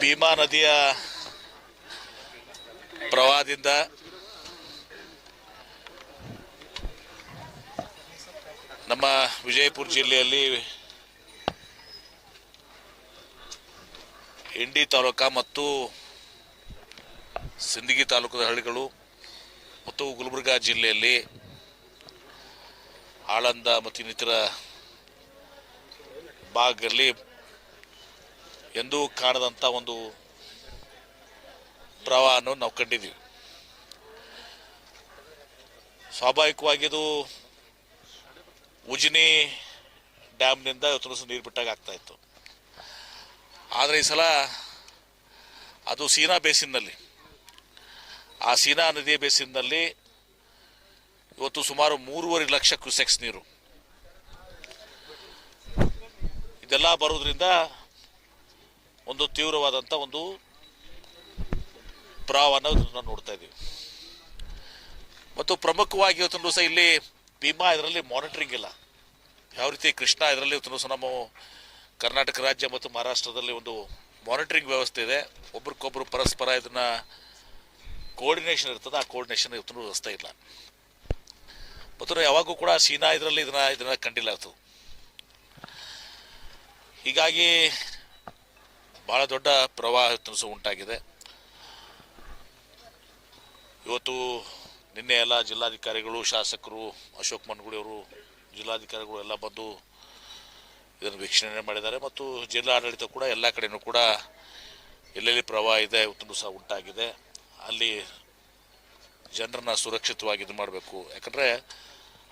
ಭೀಮಾ ನದಿಯ ಪ್ರವಾಹದಿಂದ ನಮ್ಮ ವಿಜಯಪುರ ಜಿಲ್ಲೆಯಲ್ಲಿ ಇಂಡಿ ತಾಲೂಕ ಮತ್ತು ಸಿಂದಗಿ ತಾಲೂಕದ ಹಳ್ಳಿಗಳು ಮತ್ತು ಗುಲ್ಬರ್ಗಾ ಜಿಲ್ಲೆಯಲ್ಲಿ ಆಳಂದ ಮತ್ತು ಇನ್ನಿತರ ಭಾಗದಲ್ಲಿ ಎಂದೂ ಕಾಣದಂಥ ಒಂದು ಪ್ರವಾಹವನ್ನು ನಾವು ಕಂಡಿದ್ದೀವಿ. ಸ್ವಾಭಾವಿಕವಾಗಿ ಇದು ಉಜಿನಿ ಡ್ಯಾಮ್ನಿಂದ ದಿವಸ ನೀರು ಬಿಟ್ಟಾಗ ಆಗ್ತಾ ಇತ್ತು. ಆದರೆ ಈ ಸಲ ಅದು ಸೀನಾ ಬೇಸಿನಲ್ಲಿ ಆ ಸೀನಾ ನದಿಯ ಬೇಸಿನಲ್ಲಿ ಇವತ್ತು ಸುಮಾರು ಮೂರುವರೆ ಲಕ್ಷ ಕ್ಯೂಸೆಕ್ಸ್ ನೀರು. ಇದೆಲ್ಲ ಬರೋದ್ರಿಂದ ಒಂದು ತೀವ್ರವಾದಂಥ ಒಂದು ಪ್ರವಾಹವನ್ನು ನಾವು ನೋಡ್ತಾ ಇದ್ದೀವಿ. ಮತ್ತು ಪ್ರಮುಖವಾಗಿ ಇವತ್ತು ಸಹ ಇಲ್ಲಿ ಭೀಮಾ ಇದರಲ್ಲಿ ಮಾನಿಟ್ರಿಂಗ್ ಇಲ್ಲ. ಯಾವ ರೀತಿ ಕೃಷ್ಣ ಇದರಲ್ಲಿ ಇವತ್ತು ಸಹ ನಮ್ಮ ಕರ್ನಾಟಕ ರಾಜ್ಯ ಮತ್ತು ಮಹಾರಾಷ್ಟ್ರದಲ್ಲಿ ಒಂದು ಮಾನಿಟ್ರಿಂಗ್ ವ್ಯವಸ್ಥೆ ಇದೆ. ಒಬ್ರಿಗೊಬ್ರು ಪರಸ್ಪರ ಇದನ್ನ ಕೋರ್ಡಿನೇಷನ್ ಇರ್ತದೆ. ಆ ಕೋರ್ಡಿನೇಷನ್ ಇವತ್ತು ವ್ಯವಸ್ಥೆ ಇಲ್ಲ. ಮತ್ತು ನಾವು ಯಾವಾಗೂ ಕೂಡ ಸೀನಾ ಇದರಲ್ಲಿ ಇದನ್ನ ಇದನ್ನ ಕಂಡಿಲ್ಲ ಹೀಗಾಗಿ ಬಹಳ ದೊಡ್ಡ ಪ್ರವಾಹ ಉಂಟಾಗಿದೆ. ಇವತ್ತು ನಿನ್ನೆ ಎಲ್ಲ ಜಿಲ್ಲಾಧಿಕಾರಿಗಳು, ಶಾಸಕರು, ಅಶೋಕ್ ಮನ್ಗುಡಿಯವರು ಜಿಲ್ಲಾಧಿಕಾರಿಗಳು ಎಲ್ಲ ಬಂದು ಇದನ್ನು ವೀಕ್ಷಣೆ ಮಾಡಿದ್ದಾರೆ. ಮತ್ತು ಜಿಲ್ಲಾ ಆಡಳಿತ ಕೂಡ ಎಲ್ಲ ಕಡೆಯೂ ಕೂಡ ಎಲ್ಲೆಲ್ಲಿ ಪ್ರವಾಹ ಇದೆ ಇವತ್ತು ಸಹ ಉಂಟಾಗಿದೆ. ಅಲ್ಲಿ ಜನರನ್ನ ಸುರಕ್ಷಿತವಾಗಿ ಇದು ಮಾಡಬೇಕು. ಯಾಕಂದರೆ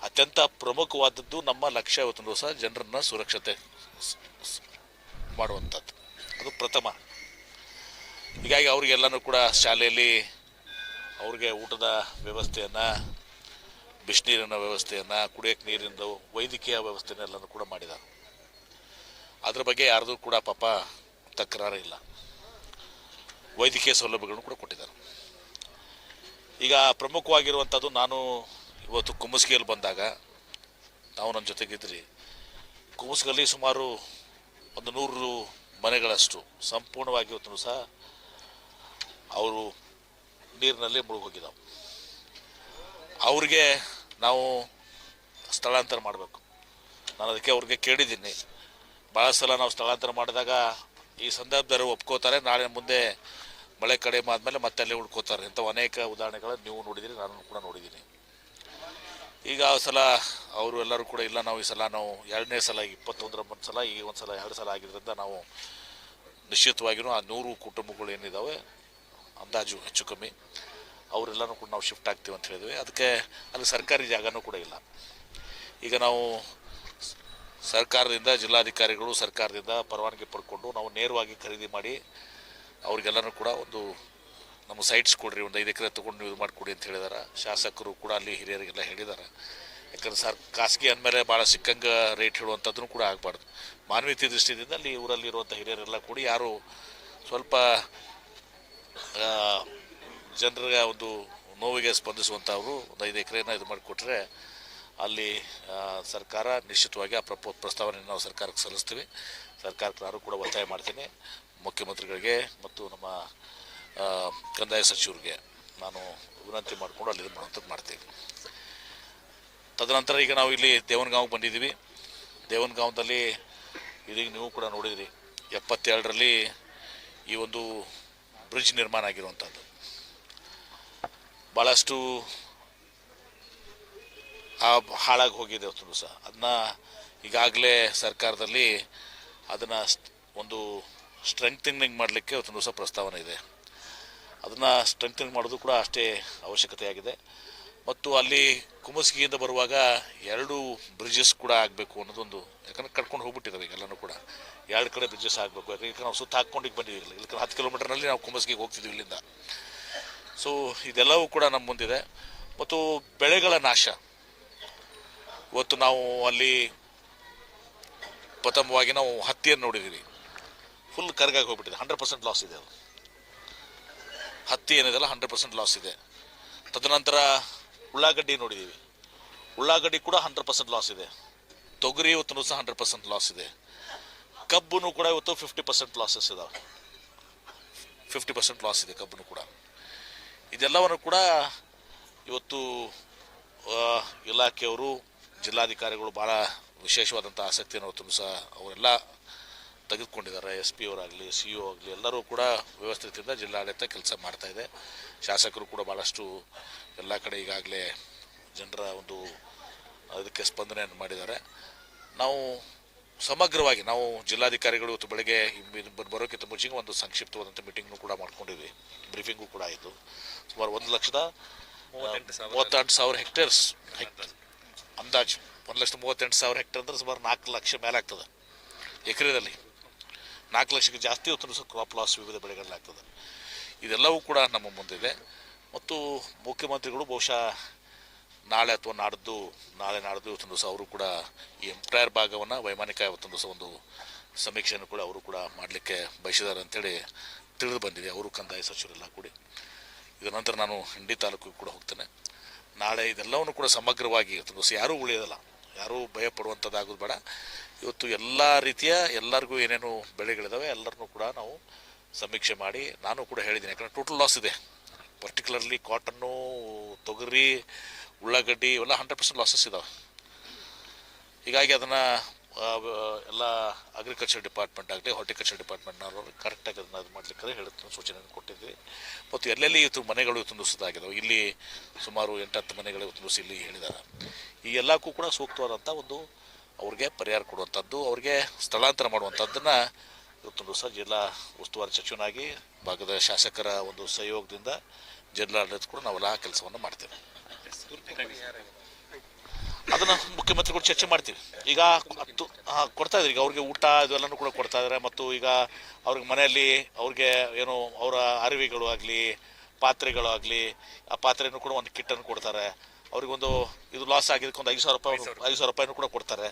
ಅತ್ಯಂತ ಪ್ರಮುಖವಾದದ್ದು ನಮ್ಮ ಲಕ್ಷ್ಯ ಇವತ್ತು ಸಹ ಜನರನ್ನ ಸುರಕ್ಷತೆ ಮಾಡುವಂಥದ್ದು. ಅದು ಪ್ರಥಮ. ಹೀಗಾಗಿ ಅವ್ರಿಗೆಲ್ಲನೂ ಕೂಡ ಶಾಲೆಯಲ್ಲಿ ಅವ್ರಿಗೆ ಊಟದ ವ್ಯವಸ್ಥೆಯನ್ನು ಬಿಸಿನೀರಿನ ವ್ಯವಸ್ಥೆಯನ್ನು, ಕುಡಿಯೋಕ್ಕೆ ನೀರಿಂದು ವೈದ್ಯಕೀಯ ವ್ಯವಸ್ಥೆನೆಲ್ಲನೂ ಕೂಡ ಮಾಡಿದ್ದಾರೆ ಅದ್ರ ಬಗ್ಗೆ ಯಾರ್ದು ಕೂಡ ಪಾಪ ತಕರಾರು ಇಲ್ಲ. ವೈದ್ಯಕೀಯ ಸೌಲಭ್ಯಗಳನ್ನು ಕೂಡ ಕೊಟ್ಟಿದ್ದಾರೆ. ಈಗ ಪ್ರಮುಖವಾಗಿರುವಂಥದ್ದು ನಾನು ಇವತ್ತು ಕುಮ್ಮಸ್ಗಿಯಲ್ಲಿ ಬಂದಾಗ, ನಾವು ನನ್ನ ಜೊತೆಗಿದ್ರಿ. ಕುಮಸ್ಗಲ್ಲಿ ಸುಮಾರು ಒಂದು ನೂರು ಮನೆಗಳಷ್ಟು ಸಂಪೂರ್ಣವಾಗಿ ಇವತ್ತು ಸಹ ಅವರು ನೀರಿನಲ್ಲಿ ಮುಳುಗೋಗಿದ್ದಾವೆ. ಅವ್ರಿಗೆ ನಾವು ಸ್ಥಳಾಂತರ ಮಾಡಬೇಕು. ನಾನು ಅದಕ್ಕೆ ಅವ್ರಿಗೆ ಕೇಳಿದ್ದೀನಿ. ಭಾಳ ಸಲ ನಾವು ಸ್ಥಳಾಂತರ ಮಾಡಿದಾಗ ಈ ಸಂದರ್ಭದಲ್ಲಿ ಒಪ್ಕೋತಾರೆ, ನಾಳೆ ಮುಂದೆ ಮಳೆ ಕಡಿಮೆ ಆದಮೇಲೆ ಮತ್ತೆ ಅಲ್ಲಿ ಉಳ್ಕೋತಾರೆ. ಇಂಥ ಅನೇಕ ಉದಾಹರಣೆಗಳನ್ನು ನೀವು ನೋಡಿದ್ದೀರಿ ನಾನು ಕೂಡ ನೋಡಿದ್ದೀನಿ. ಈಗ ಆ ಸಲ ಅವರು ಎಲ್ಲರೂ ಕೂಡ ಇಲ್ಲ, ನಾವು ಈ ಸಲ ನಾವು ಎರಡನೇ ಸಲ, ಇಪ್ಪತ್ತೊಂದರ ಒಂದು ಸಲ, ಈ ಒಂದು ಸಲ, ಎರಡು ಸಲ ಆಗಿದ್ದರಿಂದ ನಾವು ನಿಶ್ಚಿತವಾಗಿಯೂ ಆ ನೂರು ಕುಟುಂಬಗಳು ಏನಿದ್ದಾವೆ ಅಂದಾಜು ಹೆಚ್ಚು ಕಮ್ಮಿ, ಅವರೆಲ್ಲನೂ ಕೂಡ ನಾವು ಶಿಫ್ಟ್ ಆಗ್ತೀವಿ ಅಂತ ಹೇಳಿದ್ವಿ. ಅದಕ್ಕೆ ಅಲ್ಲಿ ಸರ್ಕಾರಿ ಜಾಗನೂ ಕೂಡ ಇಲ್ಲ. ಈಗ ನಾವು ಸರ್ಕಾರದಿಂದ, ಜಿಲ್ಲಾಧಿಕಾರಿಗಳು ಸರ್ಕಾರದಿಂದ ಪರವಾನಗಿ ಪಡ್ಕೊಂಡು ನಾವು ನೇರವಾಗಿ ಖರೀದಿ ಮಾಡಿ, ಅವ್ರಿಗೆಲ್ಲನೂ ಕೂಡ ಒಂದು ನಮ್ಮ ಸೈಟ್ಸ್ ಕೊಡ್ರಿ, ಒಂದು ಐದು ಎಕರೆ ತೊಗೊಂಡು ನೀವು ಇದು ಮಾಡಿಕೊಡಿ ಅಂತ ಹೇಳಿದಾರೆ. ಶಾಸಕರು ಕೂಡ ಅಲ್ಲಿ ಹಿರಿಯರಿಗೆಲ್ಲ ಹೇಳಿದ್ದಾರೆ ಯಾಕಂದ್ರೆ ಸರ್, ಖಾಸಗಿ ಅಂದಮೇಲೆ ಭಾಳ ಸಿಕ್ಕಂಗೆ ರೇಟ್ ಹೇಳುವಂಥದ್ದು ಕೂಡ ಆಗಬಾರ್ದು. ಮಾನವೀಯತೆ ದೃಷ್ಟಿಯಿಂದ ಅಲ್ಲಿ ಊರಲ್ಲಿ ಇರುವಂಥ ಹಿರಿಯರೆಲ್ಲ ಕೂಡಿ ಯಾರು ಸ್ವಲ್ಪ ಜನರಿಗೆ ಒಂದು ನೋವಿಗೆ ಸ್ಪಂದಿಸುವಂಥವ್ರು ಒಂದು ಐದು ಎಕರೆನ ಇದು ಮಾಡಿಕೊಟ್ರೆ ಅಲ್ಲಿ ಸರ್ಕಾರ ನಿಶ್ಚಿತವಾಗಿ ಆ ಪ್ರಪೋ, ಪ್ರಸ್ತಾವನೆಯನ್ನು ನಾವು ಸರ್ಕಾರಕ್ಕೆ ಸಲ್ಲಿಸ್ತೀವಿ. ಸರ್ಕಾರಕ್ಕೆ ನಾನು ಕೂಡ ಒತ್ತಾಯ ಮಾಡ್ತೀನಿ. ಮುಖ್ಯಮಂತ್ರಿಗಳಿಗೆ ಮತ್ತು ನಮ್ಮ ಕಂದಾಯ ಸಚಿವರಿಗೆ ನಾನು ವಿನಂತಿ ಮಾಡಿಕೊಂಡು ಅಲ್ಲಿ ಇದು ಮಾಡ್ತೀವಿ ತದನಂತರ ಈಗ ನಾವು ಇಲ್ಲಿ ದೇವನಗಾಂವ್ಗೆ ಬಂದಿದ್ದೀವಿ. ದೇವನಗಾಂವದಲ್ಲಿ ಇದೀಗ ನೀವು ಕೂಡ ನೋಡಿದಿರಿ, ಎಪ್ಪತ್ತೆರಡರಲ್ಲಿ ಈ ಒಂದು ಬ್ರಿಡ್ಜ್ ನಿರ್ಮಾಣ ಆಗಿರುವಂಥದ್ದು. ಭಾಳಷ್ಟು ಆ ಹಾಳಾಗಿ ಹೋಗಿದೆ ಅವತ್ತು ಸಹ. ಅದನ್ನ ಈಗಾಗಲೇ ಸರ್ಕಾರದಲ್ಲಿ ಅದನ್ನು ಒಂದು ಸ್ಟ್ರೆಂಥನಿಂಗ್ ಮಾಡಲಿಕ್ಕೆ ಅವತ್ತು ಸಹ ಪ್ರಸ್ತಾವನೆ ಇದೆ. ಅದನ್ನು ಸ್ಟ್ರೆಂಥನಿಂಗ್ ಮಾಡೋದು ಕೂಡ ಅಷ್ಟೇ ಅವಶ್ಯಕತೆಯಾಗಿದೆ. ಮತ್ತು ಅಲ್ಲಿ ಕುಮಸ್ಗಿಯಿಂದ ಬರುವಾಗ ಎರಡು ಬ್ರಿಡ್ಜಸ್ ಕೂಡ ಆಗಬೇಕು ಅನ್ನೋದೊಂದು ಯಾಕಂದ್ರೆ ಕಟ್ಕೊಂಡು ಹೋಗ್ಬಿಟ್ಟಿದ್ದಾವೆ ಈಗೆಲ್ಲನೂ ಕೂಡ. ಎರಡು ಕಡೆ ಬ್ರಿಡ್ಜಸ್ ಆಗಬೇಕು. ಯಾಕಂದ್ರೆ ನಾವು ಸುತ್ತ ಹಾಕ್ಕೊಂಡು ಬಂದಿದ್ದೀವಿ ಇಲ್ಲಿ ಹತ್ತು ಕಿಲೋಮೀಟರ್ನಲ್ಲಿ ನಾವು ಕುಮಸ್ಗಿಗೆ ಹೋಗ್ತಿದ್ವಿ ಇಲ್ಲಿಂದ. ಸೊ ಇದೆಲ್ಲವೂ ಕೂಡ ನಮ್ಮ ಮುಂದಿದೆ. ಮತ್ತು ಬೆಳೆಗಳ ನಾಶ. ಇವತ್ತು ನಾವು ಅಲ್ಲಿ ಪ್ರಥಮವಾಗಿ ನಾವು ಹತ್ತಿಯನ್ನು ನೋಡಿದ್ದೀವಿ. ಫುಲ್ ಕರ್ಗಾಗಿ ಹೋಗ್ಬಿಟ್ಟಿದೆ. ಹಂಡ್ರೆಡ್ ಪರ್ಸೆಂಟ್ ಲಾಸ್ ಇದೆ ಅದು. ಹತ್ತಿ ಏನಿದೆಲ್ಲ ಹಂಡ್ರೆಡ್ ಪರ್ಸೆಂಟ್ ಲಾಸ್ ಇದೆ. ತದನಂತರ ಉಳ್ಳಾಗಡ್ಡಿ ನೋಡಿದ್ದೀವಿ ಉಳ್ಳಾಗಡ್ಡಿ ಕೂಡ ಹಂಡ್ರೆಡ್ ಪರ್ಸೆಂಟ್ ಲಾಸ್ ಇದೆ. ತೊಗರಿ ಇವತ್ತು ಸಹ ಹಂಡ್ರೆಡ್ ಪರ್ಸೆಂಟ್ ಲಾಸ್ ಇದೆ. ಕಬ್ಬುನು ಕೂಡ ಇವತ್ತು ಫಿಫ್ಟಿ ಪರ್ಸೆಂಟ್ ಲಾಸಸ್ ಇದಾವೆ. ಫಿಫ್ಟಿ ಪರ್ಸೆಂಟ್ ಲಾಸ್ ಇದೆ ಕಬ್ಬನ್ನು ಕೂಡ. ಇದೆಲ್ಲವನ್ನು ಕೂಡ ಇವತ್ತು ಇಲಾಖೆಯವರು, ಜಿಲ್ಲಾಧಿಕಾರಿಗಳು ಭಾಳ ವಿಶೇಷವಾದಂಥ ಆಸಕ್ತಿಯನ್ನು ಇವತ್ತು ಸಹ ಅವರೆಲ್ಲ ತೆಗೆದುಕೊಂಡಿದ್ದಾರೆ. ಎಸ್ ಪಿ ಅವರಾಗಲಿ ಸಿ ಒ ಆಗಲಿ ಎಲ್ಲರೂ ಕೂಡ ವ್ಯವಸ್ಥಿತದಿಂದ ಜಿಲ್ಲಾಡಳಿತ ಕೆಲಸ ಮಾಡ್ತಾ ಇದೆ. ಶಾಸಕರು ಕೂಡ ಭಾಳಷ್ಟು ಎಲ್ಲ ಕಡೆ ಈಗಾಗಲೇ ಜನರ ಒಂದು ಅದಕ್ಕೆ ಸ್ಪಂದನೆಯನ್ನು ಮಾಡಿದ್ದಾರೆ. ನಾವು ಸಮಗ್ರವಾಗಿ ನಾವು ಜಿಲ್ಲಾಧಿಕಾರಿಗಳು ಇವತ್ತು ಬೆಳಗ್ಗೆ ಬರೋಕ್ಕಿಂತ ಮುಂಚೆಗೆ ಒಂದು ಸಂಕ್ಷಿಪ್ತವಾದಂಥ ಮೀಟಿಂಗ್ನು ಕೂಡ ಮಾಡ್ಕೊಂಡಿದ್ವಿ. ಬ್ರೀಫಿಂಗು ಕೂಡ ಆಯಿತು. ಸುಮಾರು ಒಂದು ಲಕ್ಷದ ಮೂವತ್ತೆಂಟು ಸಾವಿರ. ಹೆಕ್ಟೇರ್ಸ್ ಅಂದಾಜು. ಒಂದು ಲಕ್ಷದ ಮೂವತ್ತೆಂಟು ಸಾವಿರ ಹೆಕ್ಟೇರ್ ಅಂದ್ರೆ ಸುಮಾರು ನಾಲ್ಕು ಲಕ್ಷ ಮೇಲೆ ಆಗ್ತದೆ ಎಕರೆದಲ್ಲಿ. ನಾಲ್ಕು ಲಕ್ಷಕ್ಕೆ ಜಾಸ್ತಿ ಹೊತ್ತು ಸಹ ಕ್ರಾಪ್ ಲಾಸ್ ವಿವಿಧ ಬೆಳೆಗಳಾಗ್ತದೆ ಇದೆಲ್ಲವೂ ಕೂಡ ನಮ್ಮ ಮುಂದಿದೆ. ಮತ್ತು ಮುಖ್ಯಮಂತ್ರಿಗಳು ಬಹುಶಃ ನಾಳೆ ಅಥವಾ ನಾಡ್ದು, ನಾಳೆ ನಾಡ್ದು ಇವತ್ತೊಂದು ದಿವಸ ಅವರು ಕೂಡ ಈ ಎಂಟೈರ್ ಭಾಗವನ್ನು, ವೈಮಾನಿಕ ಇವತ್ತೊಂದು ದಿವಸ ಒಂದು ಸಮೀಕ್ಷೆಯನ್ನು ಕೂಡ ಅವರು ಕೂಡ ಮಾಡಲಿಕ್ಕೆ ಬಯಸಿದ್ದಾರೆ ಅಂತೇಳಿ ತಿಳಿದು ಬಂದಿದೆ. ಅವರು ಕಂದಾಯ ಸಚಿವರೆಲ್ಲ ಕೂಡಿ. ಇದರ ನಂತರ ನಾನು ಹಿಂಡಿ ತಾಲೂಕಿಗೆ ಕೂಡ ಹೋಗ್ತೇನೆ. ನಾಳೆ ಇದೆಲ್ಲವನ್ನು ಕೂಡ ಸಮಗ್ರವಾಗಿ ಇವತ್ತೊಂದು ದಿವಸ ಯಾರೂ ಉಳಿಯೋದಲ್ಲ. ಯಾರೂ ಭಯ ಪಡುವಂಥದ್ದಾಗೋದು ಬೇಡ. ಇವತ್ತು ಎಲ್ಲ ರೀತಿಯ ಎಲ್ಲರಿಗೂ ಏನೇನು ಬೆಳೆಗಳಿದಾವೆ, ಎಲ್ಲರನ್ನೂ ಕೂಡ ನಾವು ಸಮೀಕ್ಷೆ ಮಾಡಿ ನಾನು ಕೂಡ ಹೇಳಿದ್ದೀನಿ. ಯಾಕಂದರೆ ಟೋಟಲ್ ಲಾಸ್ ಇದೆ. ಪರ್ಟಿಕ್ಯುಲರ್ಲಿ ಕಾಟನ್ನು ತೊಗರಿ, ಉಳ್ಳಾಗಡ್ಡಿ ಇವೆಲ್ಲ ಹಂಡ್ರೆಡ್ ಪರ್ಸೆಂಟ್ ಲಾಸಸ್ ಇದಾವೆ. ಹೀಗಾಗಿ ಅದನ್ನು ಎಲ್ಲ ಅಗ್ರಿಕಲ್ಚರ್ ಡಿಪಾರ್ಟ್ಮೆಂಟ್ ಆಗಲಿ ಹಾರ್ಟಿಕಲ್ಚರ್ ಡಿಪಾರ್ಟ್ಮೆಂಟ್ನವರು ಕರೆಕ್ಟಾಗಿ ಅದನ್ನು ಅದು ಮಾಡಲಿಕ್ಕೆ ಹೇಳುತ್ತೆ ಸೂಚನೆಯನ್ನು ಕೊಟ್ಟಿದ್ವಿ ಮತ್ತು ಎಲ್ಲೆಲ್ಲಿ ಇವತ್ತು ಮನೆಗಳು ಇವತ್ತು ಇಲ್ಲಿ ಸುಮಾರು ಎಂಟತ್ತು ಮನೆಗಳು ಇವತ್ತು ಇಲ್ಲಿ ಹೇಳಿದ್ದಾರೆ. ಈ ಎಲ್ಲಕ್ಕೂ ಕೂಡ ಸೂಕ್ತವಾದಂಥ ಒಂದು ಅವ್ರಿಗೆ ಪರಿಹಾರ ಕೊಡುವಂಥದ್ದು, ಅವ್ರಿಗೆ ಸ್ಥಳಾಂತರ ಮಾಡುವಂಥದ್ದನ್ನು ಇವತ್ತೊಂದು ದಿವಸ ಜಿಲ್ಲಾ ಉಸ್ತುವಾರಿ ಸಚಿವನಾಗಿ ಭಾಗದ ಶಾಸಕರ ಒಂದು ಸಹಯೋಗದಿಂದ ಜಿಲ್ಲಾಡಳಿತ ಕೂಡ ನಾವೆಲ್ಲ ಕೆಲಸವನ್ನು ಮಾಡ್ತೇವೆ. ಅದನ್ನ ಮುಖ್ಯಮಂತ್ರಿಗಳು ಚರ್ಚೆ ಮಾಡ್ತೀವಿ. ಈಗ ಹತ್ತು ಕೊಡ್ತಾ ಇದ್ದಾರೆ. ಈಗ ಅವ್ರಿಗೆ ಊಟ ಇದೆಲ್ಲನೂ ಕೂಡ ಕೊಡ್ತಾ ಇದ್ದಾರೆ. ಮತ್ತು ಈಗ ಅವ್ರಿಗೆ ಮನೆಯಲ್ಲಿ ಅವ್ರಿಗೆ ಏನು ಅವರ ಅರಿವಿಗಳು ಆಗಲಿ, ಪಾತ್ರೆಗಳು ಆಗಲಿ, ಆ ಪಾತ್ರೆನೂ ಕೂಡ ಒಂದು ಕಿಟ್ಟನ್ನು ಕೊಡ್ತಾರೆ. ಅವ್ರಿಗೊಂದು ಇದು ಲಾಸ್ ಆಗಿದ್ದಕ್ಕೆ ಒಂದು ಐದು ಸಾವಿರ ರೂಪಾಯಿ ಐದು ಸಾವಿರ. ರೂಪಾಯಿನೂ ಕೂಡ ಕೊಡ್ತಾರೆ.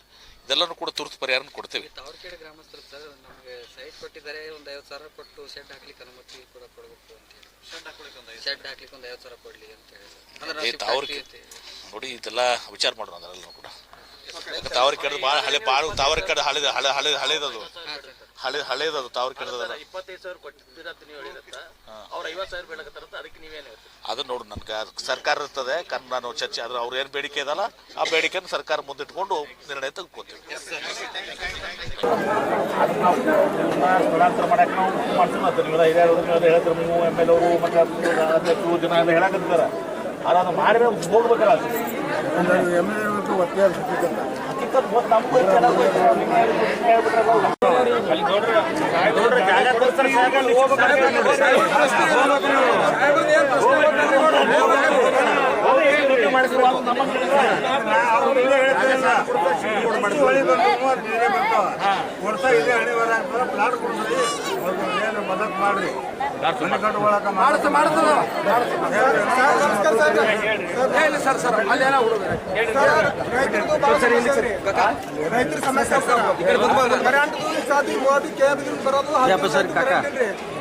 ಇದೆಲ್ಲನೂ ಕೂಡ ತುರ್ತು ಪರಿಹಾರ ಕೊಡ್ತೇವೆ. ತಾವರ್ಕೇಡೆ ಗ್ರಾಮಸ್ಥರು ಸರ್ ನಮಗೆ ಸೈಟ್ ಕೊಟ್ಟಿದ್ದಾರೆ ಒಂದು ಐವತ್ತು ಸಾವಿರ ಕೊಟ್ಟು ಶೆಡ್ ಹಾಕ್ಲಿಕ್ಕೆ ಅನುಮತಿ ಕೂಡ ಕೊಡಬೇಕು ಅಂತ ಹೇಳಿ. ಶೆಡ್ ಹಾಕ್ಲಿಕ್ಕೆ ಒಂದು ಐವತ್ತು ಸಾವಿರ. ಕೊಡ್ಲಿ ಅಂತ ಹೇಳಿ ಸರ್. ಅಂದ್ರೆ ಏ, ನಾವು ತಾವರ್ಕೆ- shift ಆಗ್ತೀವಿ. ನೋಡಿ ಇದೆಲ್ಲ ವಿಚಾರ ಮಾಡೋಣ ಅದರಲ್ಲೂ ಕೂಡ. ತಾವರಿ ಕೆಡದು ಭಾಳ ಹಳೆ ಭಾಳ ತಾವರಿ ಕೆಡ ಹಳೆದ ಹಳೆ ಹಳೆ ಹಳೇದದು. ಹಳೆ ಹಳೇದದು ತಾವ್ರ ಕೆಳದ ಇಪ್ಪತ್ತೈದು ಸಾವಿರ ಕೊಟ್ಟಿದ್ದೀರ ಅಂತ ನೀವು ಹೇಳಿರತ್ತ ಅವ್ರು ಐವತ್ತು ಸಾವಿರ ಬೇಡಕತ್ತಾರಂತ ಅದಕ್ಕೆ ನೀವೇನು ಹೇಳ್ತೀರಿ ಅದನ್ನ ನೋಡು ನನ್ಗೆ ಸರ್ಕಾರ ಇರ್ತದೆ ಕನ್ ನಾನು ಚರ್ಚೆ ಆದ್ರೆ ಅವ್ರು ಏನು ಬೇಡಿಕೆ ಇದಲ್ಲ ಆ ಬೇಡಿಕೆಯನ್ನು ಸರ್ಕಾರ ಮುಂದಿಟ್ಕೊಂಡು ನಿರ್ಣಯ ತೆಗೆದುಕೋತೀವಿ ಸ್ಥಳಾಂತರ ಮಾಡಕ್ಕೆ ನಾವು ಮಾಡ್ತೀವಿ ನೀವು ಹಿರಿಯರು ಹೇಳಿದ್ರು ನೀವು ಎಂ ಎಲ್ ಅವರು ಮತ್ತು ಅಧ್ಯಕ್ಷರು ಜನ ಎಲ್ಲ ಹೇಳಕತ್ತಿದ್ದಾರೆ ಆದ್ರೆ ಅದು ಮಾಡಿದ್ರೆ ಹೋಗ್ಬೇಕಲ್ಲ ಅದು. ನಮಗೂ ಐತೆ, ಎಲ್ಲರಿಗೂ ಐತೆ. ನಿಮ್ಗೆ ಹೇಳ್ಬಿಟ್ರೆ- ಕೊಡ್ತಾ ಇದೆ ಹಣಿ ಬರ ಪ್ಲಾಟ್ ಕೊಡ್ರಿ ಅವ್ರಿಗೆ ಏನು ಮದತ್ ಮಾಡ್ರಿ. ಸಮಸ್ಯೆ ಬರೋದು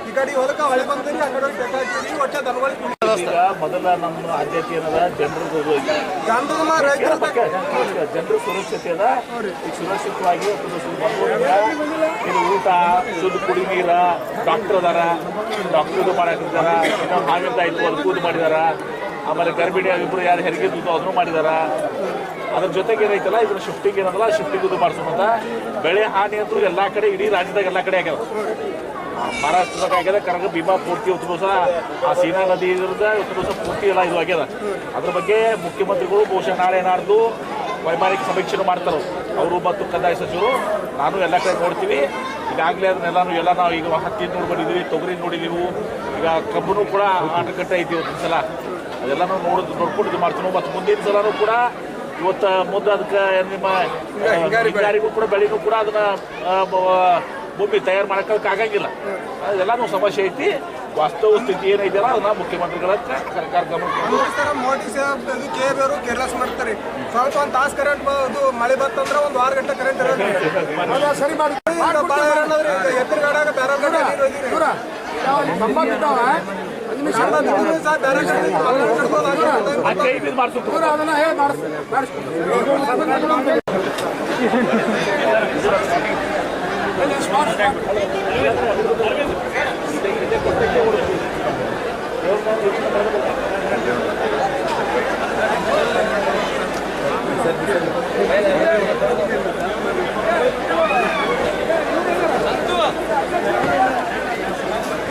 ಈ ಕಡೆ ಹೊಲಕ್ಕೆ ಹೊಳಿ ಬಂದ್ರಿ ಆ ಕಡೆ ಬೇಕಾಗ್ತೀರಿ ಒಟ್ಟೆ ದನಗಳಿಗೆ ಈಗ ಮೊದಲ ನಮ್ಮ ಆದ್ಯತೆ ಏನದ? ರೈತರ ಜನರ ಸುರಕ್ಷತೆ ಅದ. ಈಗ ಸುರಕ್ಷಿತವಾಗಿ ಇದು ಊಟ ಶುದ್ಧ ಕುಡಿ ನೀರ ಡಾಕ್ಟರ್ ಅದಾರ. ಡಾಕ್ಟರ್ ಮಾಡಾಕಿರ್ತಾರ ಇನ್ನೊಂದು ಇನ್ನೂ ಹಾವಿಂದ ಆಯ್ತು ಅದಕ್ಕೂ ಇದು ಮಾಡಿದಾರ. ಆಮೇಲೆ ಗರ್ಭಿಣಿ ಇಬ್ಬರು ಯಾರು ಹೆರಿಗಿದ್ದು ಅದನ್ನು ಮಾಡಿದಾರ. ಅದ್ರ ಜೊತೆಗೆ ಏನೈತಲ್ಲ ಇದ್ರ ಶಿಫ್ಟಿಂಗ್ ಏನದಲ್ಲ ಶಿಫ್ಟಿಂಗ್ ಇದು ಮಾಡ್ಸೋಣ ಬೆಳೆ, ಹಾನಿ ಅಂತೂ ಎಲ್ಲಾ ಕಡೆ, ಇಡೀ ರಾಜ್ಯದಾಗ ಎಲ್ಲಾ ಕಡೆ ಆಗ್ಯಾವ ಮಹಾರಾಷ್ಟ್ರದಾಗ ಆಗ್ಯದ, ಕರಗ ಭೀಮಾ ಪೂರ್ತಿ ಉತ್ಪೋಸ ಆ ಸೀನಾ ನದಿ ಇದ್ರದ ಉತ್ಪೋಸ ಪೂರ್ತಿ ಎಲ್ಲ ಇದು ಆಗ್ಯದ. ಅದ್ರ ಬಗ್ಗೆ ಮುಖ್ಯಮಂತ್ರಿಗಳು ಬಹುಶಃ ನಾಳೆ ನಾಡ್ದು ವೈಮಾನಿಕ ಸಮೀಕ್ಷೆ ಮಾಡ್ತಾರೆ ಅವರು. ಮತ್ತು ಕಂದಾಯ ಸಚಿವರು, ನಾನು ಎಲ್ಲ ಕಡೆ ನೋಡ್ತೀವಿ. ಈಗಾಗಲೇ ಅದನ್ನೆಲ್ಲಾನು ಎಲ್ಲ ನಾವು ಈಗ ಹತ್ತಿ ನೋಡ್ಕೊಂಡಿದ್ದೀವಿ ತೊಗರಿ ನೋಡಿದ್ದೀವಿ ಈಗ ಕಬ್ಬನು ಕೂಡ ಆಟಕಟ್ಟೆ ಐತಿ ಸಲ. ಅದೆಲ್ಲನೂ ನೋಡೋದು, ನೋಡ್ಕೊಂಡು ಇದು ಮಾಡ್ತೀವಿ. ಮತ್ತು ಮುಂದಿನ ಸಲನೂ ಕೂಡ ಇವತ್ತು ಮುಂದೆ ಅದಕ್ಕೆ ನಿಮ್ಮ ಹಿಂಗಾರಿಗೂ ಕೂಡ ಬೆಳೆಗೂ ಕೂಡ ಅದನ್ನ ಭೂಮಿ ತಯಾರು ಮಾಡಕ್ಕೆ ಆಗಂಗಿಲ್ಲ. ಅದೆಲ್ಲನೂ ಸಮಸ್ಯೆ ಐತಿ. ವಾಸ್ತವ ಸ್ಥಿತಿ ಏನೈತಿಲ್ಲ ಅದನ್ನ ಮುಖ್ಯಮಂತ್ರಿಗಳ ಸರ್ಕಾರ ಗಮನ ಸರ ಮೋದಿ ಸಾಹೇಬ್ ಇದು ಕೆ ಬೇರು ಕೇರ್ಲೆಸ್ ಮಾಡ್ತಾರೆ. ಸ್ವಲ್ಪ ಒಂದು ತಾಸು ಕರೆಂಟ್ ಅದು ಮಳೆ ಬಂತಂದ್ರೆ ಒಂದು ಆರು ಗಂಟೆ ಕರೆಂಟ್ ಇರೋದು ಸರಿ ಮಾಡಿ. ಭಾಳ ಗಾಡ್ಯಾಗ ಬೇರೆ ಕಡೆ ನೀರು ಕೈ ಇದು ಮಾಡಿಸ್ತು ಅದನ್ನ ಹೇ ಮಾಡಿಸ್ ಮಾಡಿಸ್ತು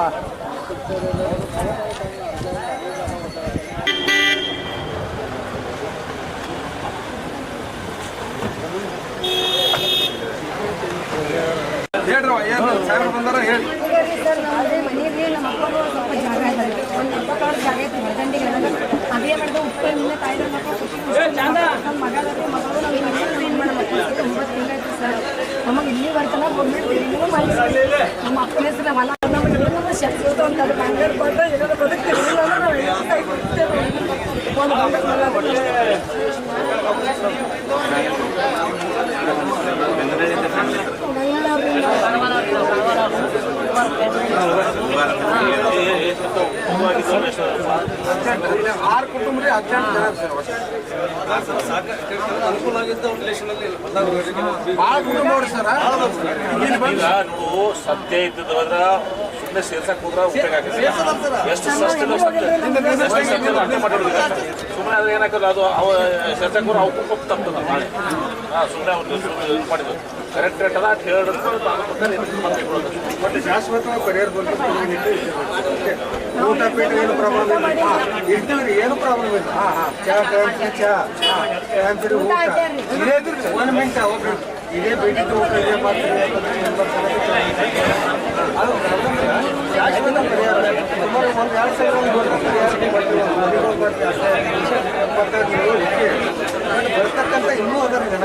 ಕಡೆ ಆ ಕೈ ಇದು ಮಾಡ್ಸುತ್ತೆ ಹೌದಾ ಹೌದು ಹೇಳ್ರಿ ಏನು ಸಾಹೇಬ್ರು ಬಂದಾರ ಹೇಳಿ ಸರ್ ನಮ್ಮದೇ ಮನೆಯಲ್ಲಿ ನಮ್ಮ ಅಪ್ಪಗೂ ಸ್ವಲ್ಪ ಜಾಗ ಇದೆ ಒಂದು ಇಪ್ಪತ್ತಾರು ಜಾಗ ಐತಿ ಹೊರದಂಡಿಗೆ ಅದೇ ಮಾಡಿದ ಉಪ್ಪು ನಿನ್ನೆ ತಾಯಿದ ಮಕ್ಕಳು ನಮ್ಮ ಮಗ ಅದೇ ಮಗಳು ನಾವು ಏನು ಮಾಡೋ ಮಕ್ಕಳು ಒಂಬತ್ತು ತಿಂಗಳಾಯ್ತು ಸರ್ ನಮಗೆ ಇಲ್ಲಿ ಬರ್ತನ ಗೌರ್ಮೆಂಟ್ ಏನೂ ಮಾಡಿ ನಮ್ಮ ಅಪ್ಪನ ಹೆಸರು ಹೊಲ ಆರು ಕುಟುಂಬ ರೀ ಹದಿನೆಂಟು ಜನ ಸರ್ ಭಾಳ ಕುಟುಂಬ ನೋಡಿ ಸರ್ ಇಲ್ಲಿ ಬಂದು ಈಗ ನೋಡು ಸತ್ಯ ಇದ್ದದ್ರ ಸುಮ್ಮನೆ ಸೇರ್ಸಕ್ ಹೋದ್ರ ಉಪಯೋಗ ಆಗುತ್ತೆ. ಎಷ್ಟು ಸುಮ್ಮನೆ ಅದ್ರ ಏನಾಗಲ್ಲ ಅದು ಅವ ಸೇರ್ಸಕ್ ಹೋದ್ರೆ ಅವಕ್ಕೂ ಕೊಟ್ಟು ತಪ್ತದ ನಾಳೆ. ಹಾಂ ಸುಮ್ಮನೆ ಅವ್ರು ಇದು ಮಾಡಿದ್ರು ಕರೆಕ್ಟ್ ರೇಟ್ ಅದ ಅಂತ ಹೇಳಿದ್ರು ಮತ್ತೆ ಪರಿಹಾರ ಪೀಠ ಏನು ಪ್ರಾಬ್ಲಮ್ ಇಲ್ಲ. ಇರ್ತೀವ್ರಿ ಏನು ಪ್ರಾಬ್ಲಮ್ ಇಲ್ಲ. ಹಾಂ ಹಾಂ. ಚಾ ಟೈಮ್ ಚಾ. ಟೈಮ್ ಊಟ. ಇದೇ ಒಂದು ಮಿನಿಟ್ ಇದೇ ಬೇಡಿಕೆ ಊಟ ಇದೇ ಬರ್ತಕ್ಕಂಥ ಇನ್ನೂ ಅದರ ಜನ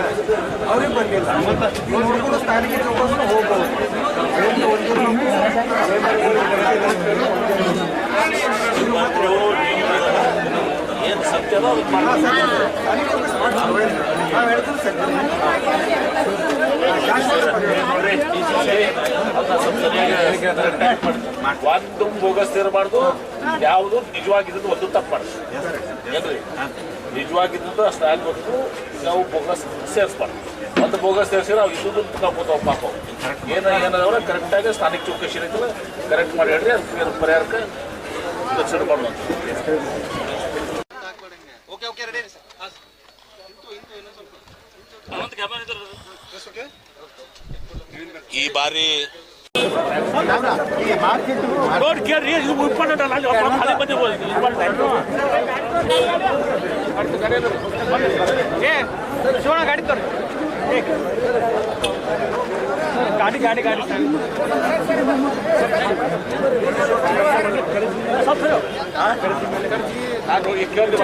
ಅವ್ರಿಗೆ ಬಂದಿಲ್ಲ ನೀವು ನೋಡ್ಕೊಂಡು ಚೌಕಸ್ಸು ಹೋಗ್ಬೋದು ಏನು ಸತ್ಯ ಅದ ಅದಕ್ಕೆ ನಾವು ಶಾಶ್ವತ ಪರಿಹಾರ ಒಂದು ಬೋಗಸ್ ಇರಬಾರ್ದು ಯಾವುದು ನಿಜವಾಗಿದ್ದು ಒಂದು ತಪ್ಪು ಮಾಡುದು ಏನ್ರಿ? ನಿಜವಾಗಿದ್ದು ಅಷ್ಟು ಆಗ್ಬೇಕು ನಾವು ಬೋಗಸ್ ಸೇರಿಸ್ಬಾರ್ದು. ಒಂದು ಬೋಗಸ್ ಸೇರಿಸಿದ್ರೆ ಅವ್ರು ಇದ್ದು ತಗೋತಾವ ಪಾಪ ಏನ ಏನ ಕರೆಕ್ಟ್ ಕರೆಕ್ಟಾಗಿ ಸ್ಥಾನಿಕ ಚೌಕಶಿ ಇರ್ತದೆ ಕರೆಕ್ಟ್ ಮಾಡಿ ಹೇಳ್ರಿ ಅದಕ್ಕೆ ಪರಿಹಾರಕ್ಕೆ ಕನ್ಸಿಡರ್ ಮಾಡುವಂತ ಇಂಪಾರ್ಟೆಂಟ್ ಅಲ್ಲ ಬಾರಿ ಗಾಡಿ ಗಾಡಿ ಗಾಡಿ ನಾನು ಈಗ ಕೇಳ್ದೆ